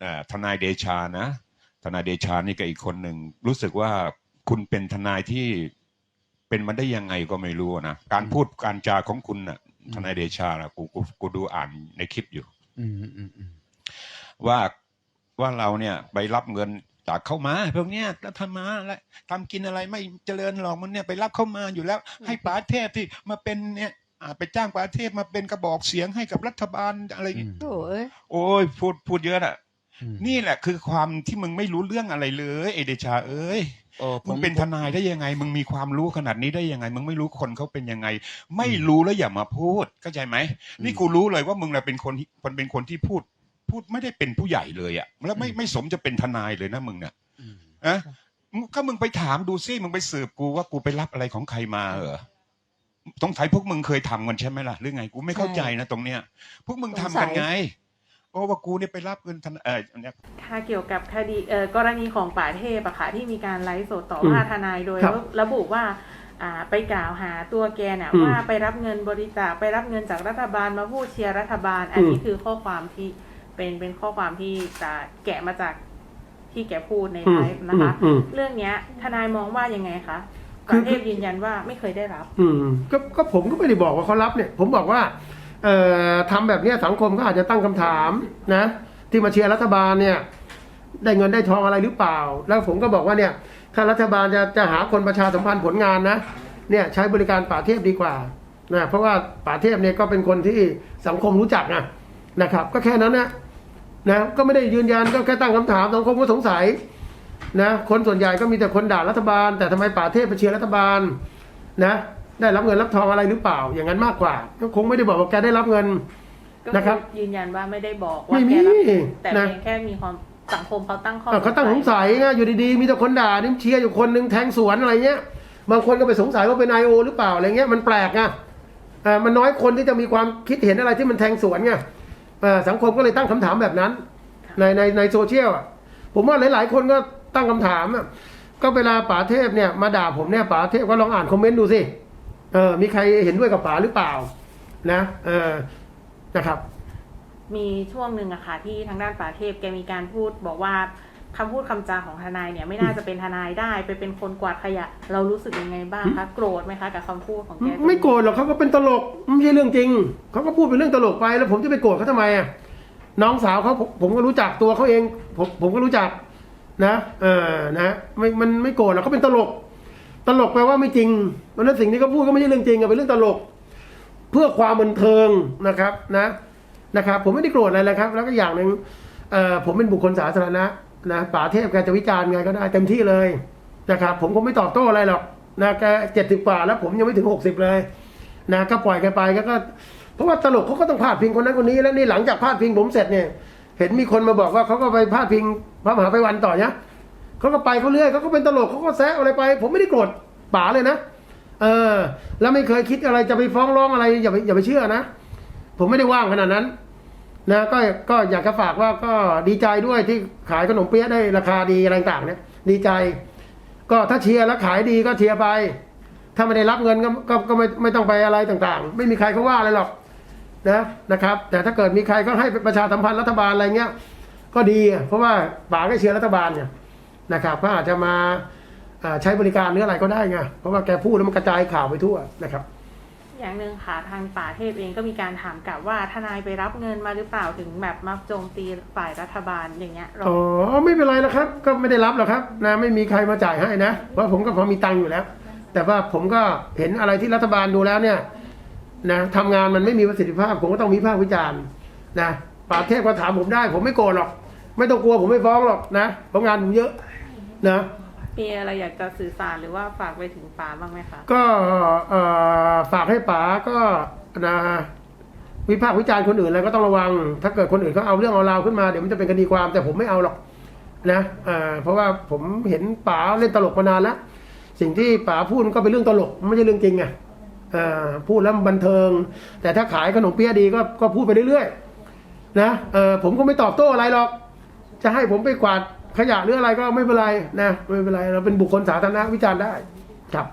เอ่อทนายเดชานะ ทนายเดชานี่กับอีกคนหนึ่งรู้สึกว่าคุณเป็นทนายที่เป็นมาได้ยังไงก็ไม่รู้นะการพูดการจาของคุณน่ะ ทนายเดชานะกูกูกูดูอ่านในคลิปอยู่อืมอืมอืมว่าว่าเราเนี่ย ไปรับเงินจากเข้ามาพวกเนี้ยแล้วทำมาอะไรทำกินอะไรไม่เจริญหรอกมันเนี่ยไปรับเข้ามาอยู่แล้ว ให้ป๋าเทพที่มาเป็นเนี่ยอ่าไปจ้างป๋าเทพมาเป็นกระบอกเสียงให้กับรัฐบาลอะไรอย่างอืเงี้ยมโถ่เอ้ยโอ้ยพูดพูดเยอะอะอืม นี่แหละคือความที่มึงไม่รู้เรื่องอะไรเลยเอเดชาเอ้ยโอ้ผมึมงเป็นทนายได้ยังไง มึงมีความรู้ขนาดนี้ได้ยังไง มึงไม่รู้คนเขาเป็นยังไง ไม่รู้แล้วอย่ามาพูดเข้าใจไหมนี่กูรู้เลยว่ามึงแหละเป็นคนที่มันเป็นคนที่พูด พูดไม่ได้เป็นผู้ใหญ่เลยอะแล้วไม่ไม่สมจะเป็นทนายเลยนะมึงเนี่ยอืมอะก็มึงไปถามดูซิมึงไปสืบกูว่ากูไปรับอะไรของใครมาเหรอต้องใช้พวกมึงเคยทำกันใช่ไหมล่ะหรือไงกูไม่เข้าใจนะตรงเนี้ย พวกมึงทำกันไง โอ้ว่ากูเนี่ยไปรับเงินทนเออเนี่ยถ้าเกี่ยวกับคดีเอ่อกรณีของป่าเทพอะค่ะที่มีการไลฟ์สดต่ออืมว่าทนายโดยครับระบุว่าอ่าไปกล่าวหาตัวแกน่ะอืมว่าไปรับเงินบริจาคไปรับเงินจากรัฐบาลมาพูดเชียร์รัฐบาล อันนี้อืม คือข้อความที่เป็นเป็นข้อความที่จะแกะมาจากที่แกพูดในอืไลมฟ์นะคะ อืม เรื่องเนี้ยทนายมองว่ายังไงคะคืป่าอเทพยืนยันว่าไม่เคยได้รับ อืมก็ก็ผมก็ไม่ได้บอกว่าเขารับเนี่ย ผมบอกว่า เอ่อทำแบบนี้สังคมก็อาจจะตั้งคำถามนะ ที่มาเชียร์รัฐบาลเนี่ย ได้เงินได้ทองอะไรหรือเปล่า แล้วผมก็บอกว่าเนี่ยถ้ารัฐบาลจะจะหาคนประชาสัมพันธ์ผลงานนะเนี่ยใช้บริการป่าเทพดีกว่านะเพราะว่าป่าเทพเนี่ยก็เป็นคนที่สังคมรู้จักนะนะครับ ก็แค่นั้นนะนะก็ไม่ได้ยืนยันก็แค่ตั้งคำถามสังคมก็สงสัยนะคนส่วนใหญ่ก็มีแต่คนด่ารัฐบาล แต่ทำไมป่าเทพไปเชียร์รัฐบาลนะ ได้รับเงินรับทองอะไรหรือเปล่า อย่างนั้นมากกว่า ก็คงไม่ได้บอกว่าแกได้รับเงิน ก็นะครับยืนยันว่าไม่ได้บอกว่าไม่มีแกรับเงินแต่นะ เพียงแค่มีความสังคมเขาตั้งข้อเออเขาตั้งสงสัยไงอยู่ดีๆ มีแต่คนด่านี่เชียร์อยู่คนหนึ่งแทงสวนอะไรเงี้ย บางคนก็ไปสงสัยว่าเป็นไอโอหรือเปล่าอะไรเงี้ยมันแปลกไงอ่ามันน้อยคนที่จะมีความคิดเห็นอะไรที่มันแทงสวนไงอ่าสังคมก็เลยตั้งคำถามแบบนั้น ในในในโซเชียลอะผมว่าหลายๆ คนก็ตั้งคำถามอะก็เวลาป๋าเทพเนี่ยมาด่าผมเนี่ยป๋าเทพก็ลองอ่านคอมเมนต์ดูสิ เออมีใครเห็นด้วยกับป๋าหรือเปล่า นะเออนะครับ มีช่วงหนึ่งอะค่ะที่ทางด้านป่าเทพแกมีการพูดบอกว่าคำพูดคำจาของทนายเนี่ยไม่น่าจะเป็นทนายได้ไปเป็นคนกวาดขยะ เรารู้สึกยังไงบ้างคะโกรธไหมคะกับคำพูดของแกไม่โกรธหรอกเขาก็เป็นตลกไม่ใช่เรื่องจริงเขาก็พูดเป็นเรื่องตลกไปแล้วผมจะไปโกรธเขาทำไมอะน้องสาวเขาผมผมก็รู้จักตัวเขาเอง ผมผมก็รู้จักนะ เออนะไม่มันไม่โกรธหรอกเขาเป็นตลกต ลกแปลว่าไม่จริงเพราะนั้นสิ่งที่เขาพูดก็ไม่ใช่เรื่องจริงอะเป็นเรื่องตลก เพื่อความบันเทิงนะครับนะนะครับ ผมไม่ได้โกรธอะไรเลยครับ แล้วก็อย่างหนึ่งเอ่อผมเป็นบุคคลสาธารณะนะป๋าเทพแกจะวิจารณ์ไงก็ได้เต็มที่เลยนะครับ ผมคงไม่ตอบโต้อะไรหรอกนะแกเจ็ดสิบกว่าแล้วผมยังไม่ถึงหกสิบเลยนะก็ปล่อยแกไปก็ก็ เพราะว่าตลกเขาก็ต้องพาดพิงคนนั้นคนนี้แล้วนี่หลังจากพาดพิงผมเสร็จเนี่ย เห็นมีคนมาบอกว่าเขาก็ไปพาดพิงพระมหาไพวันต่อเนี่ย เขาก็ไปเขาเรื่อยเขาก็เป็นตลกเขาก็แซะอะไรไป ผมไม่ได้โกรธป๋าเลยนะเออ แล้วไม่เคยคิดอะไรจะไปฟ้องร้องอะไรอย่าไปอย่าไปเชื่อนะผมไม่ได้ว่างขนาดนั้น นะก็ก็อยากจะฝากว่าก็ดีใจด้วยที่ขายขนมเปี๊ยะได้ราคาดีอะไรต่างเนี่ยดีใจ ก็ถ้าเชียร์แล้วขายดีก็เชียร์ไป ถ้าไม่ได้รับเงินก็ก็ก็ไม่ไม่ต้องไปอะไรต่างๆ ไม่มีใครเขาว่าอะไรหรอกนะนะครับ แต่ถ้าเกิดมีใครก็ให้ประชาสัมพันธ์รัฐบาลอะไรเงี้ย ก็ดีเพราะว่าป๋าก็เชียร์รัฐบาลเนี่ย นะครับก็อาจจะมาอ่าใช้บริการหรืออะไรก็ได้ไงเพราะว่าแกพูดแล้วมันกระจายข่าวไปทั่วนะครับ อย่างหนึ่งค่ะทางป่าเทพเองก็มีการถามกลับว่าทนายไปรับเงินมาหรือเปล่าถึงแบบมาโจมตีฝ่ายรัฐบาลอย่างเงี้ยเราอ๋อไม่เป็นไรแล้วครับ ก็ไม่ได้รับหรอกครับนะไม่มีใครมาจ่ายให้นะเพราะผมก็พอมีตังค์อยู่แล้ว แต่ว่าผมก็เห็นอะไรที่รัฐบาลดูแล้วเนี่ยนะทำงานมันไม่มีประสิทธิภาพ ผมก็ต้องมีภาควิจารณ์นะป่าเทพก็ถามผมได้ ผมไม่โกรธหรอก ไม่ต้องกลัวผมไม่ฟ้องหรอกนะเพราะงานผมเยอะ นะ มีอะไรอยากจะสื่อสารหรือว่าฝากไปถึงป่าบ้างไหมคะ ก็เอ่อฝากให้ป๋าก็นะวิพากษ์วิจารณ์คนอื่นอะไรก็ต้องระวัง ถ้าเกิดคนอื่นเขาเอาเรื่องเอาราวขึ้นมาเดี๋ยวมันจะเป็นคดีความแต่ผมไม่เอาหรอกนะอ่าเพราะว่าผมเห็นป๋าเล่นตลกมานานแล้ว สิ่งที่ป๋าพูดมันก็เป็นเรื่องตลกไม่ใช่เรื่องจริงไงอ่าพูดแล้วมันบันเทิง แต่ถ้าขายขนมเปี๊ยะดีก็ก็พูดไปเรื่อยๆนะเออผมก็ไม่ตอบโต้อะไรหรอก จะให้ผมไปกวาด ขยะหรืออะไรก็ไม่เป็นไรนะไม่เป็นไรเราเป็นบุคคลสาธารณะวิจารณ์ได้ครับ